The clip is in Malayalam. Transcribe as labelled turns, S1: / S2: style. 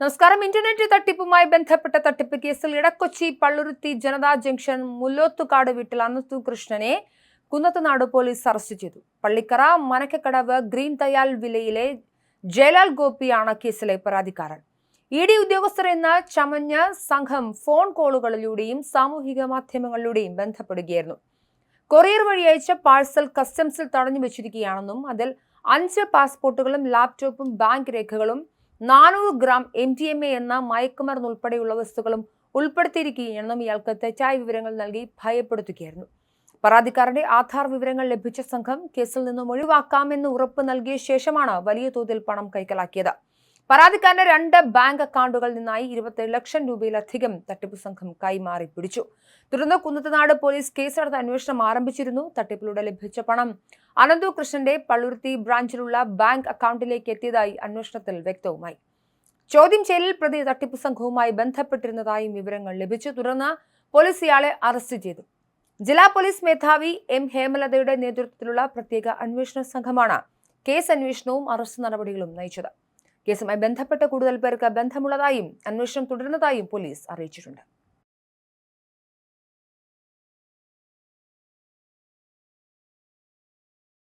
S1: നമസ്കാരം. ഇന്റർനെറ്റ് തട്ടിപ്പുമായി ബന്ധപ്പെട്ട തട്ടിപ്പ് കേസിൽ ഇടക്കൊച്ചി പള്ളുരുത്തി ജനതാ ജംഗ്ഷൻ മുല്ലോത്തുകാട് വീട്ടിൽ അന്നത്തു കൃഷ്ണനെ കുന്നത്തുനാട് പോലീസ് അറസ്റ്റ് ചെയ്തു. പള്ളിക്കറ മനക്കക്കടവ് ഗ്രീൻ തയാൽ വിലയിലെ ജയലാൽ ഗോപിയാണ് കേസിലെ പരാതിക്കാരൻ. ഇ ഡി ഉദ്യോഗസ്ഥർ എന്ന ചമഞ്ഞ സംഘം ഫോൺ കോളുകളിലൂടെയും സാമൂഹിക മാധ്യമങ്ങളിലൂടെയും ബന്ധപ്പെടുകയായിരുന്നു. കൊറിയർ വഴി അയച്ച പാഴ്സൽ കസ്റ്റംസിൽ തടഞ്ഞു വെച്ചിരിക്കുകയാണെന്നും അതിൽ അഞ്ച് പാസ്പോർട്ടുകളും ലാപ്ടോപ്പും ബാങ്ക് രേഖകളും നാനൂറ് gram M D M A എന്ന മയക്കുമരുന്ന് ഉൾപ്പെടെയുള്ള വസ്തുക്കളും ഉൾപ്പെടുത്തിയിരിക്കുകയാണെന്നും ഇയാൾക്ക് തെറ്റായ വിവരങ്ങൾ നൽകി ഭയപ്പെടുത്തുകയായിരുന്നു. പരാതിക്കാരന്റെ ആധാർ വിവരങ്ങൾ ലഭിച്ച സംഘം കേസിൽ നിന്നും ഒഴിവാക്കാമെന്ന് ഉറപ്പ് നൽകിയ ശേഷമാണ് വലിയ തോതിൽ പണം കൈക്കലാക്കിയത്. പരാതിക്കാരന്റെ രണ്ട് ബാങ്ക് അക്കൗണ്ടുകളിൽ നിന്നായി ഇരുപത്തേഴ് ലക്ഷം രൂപയിലധികം തട്ടിപ്പ് സംഘം കൈമാറി പിടിച്ചു. തുടർന്ന് കുന്നത്തനാട് പോലീസ് കേസെടുത്ത് അന്വേഷണം ആരംഭിച്ചിരുന്നു. തട്ടിപ്പിലൂടെ ലഭിച്ച പണം അനന്തു കൃഷ്ണന്റെ പള്ളുരുത്തി ബ്രാഞ്ചിലുള്ള ബാങ്ക് അക്കൗണ്ടിലേക്ക് എത്തിയതായി അന്വേഷണത്തിൽ വ്യക്തവുമായി. ചോദ്യം ചെയ്യലിൽ പ്രതി തട്ടിപ്പ് സംഘവുമായി ബന്ധപ്പെട്ടിരുന്നതായും വിവരങ്ങൾ ലഭിച്ചു. തുടർന്ന് പോലീസ് ഇയാളെ അറസ്റ്റ് ചെയ്തു. ജില്ലാ പോലീസ് മേധാവി എം ഹേമലതയുടെ നേതൃത്വത്തിലുള്ള പ്രത്യേക അന്വേഷണ സംഘമാണ് കേസ് അന്വേഷണവും അറസ്റ്റ് നടപടികളും നയിച്ചത്. കേസുമായി ബന്ധപ്പെട്ട കൂടുതൽ പേർക്ക് ബന്ധമുള്ളതായും അന്വേഷണം തുടരുന്നതായും പോലീസ് അറിയിച്ചിട്ടുണ്ട്.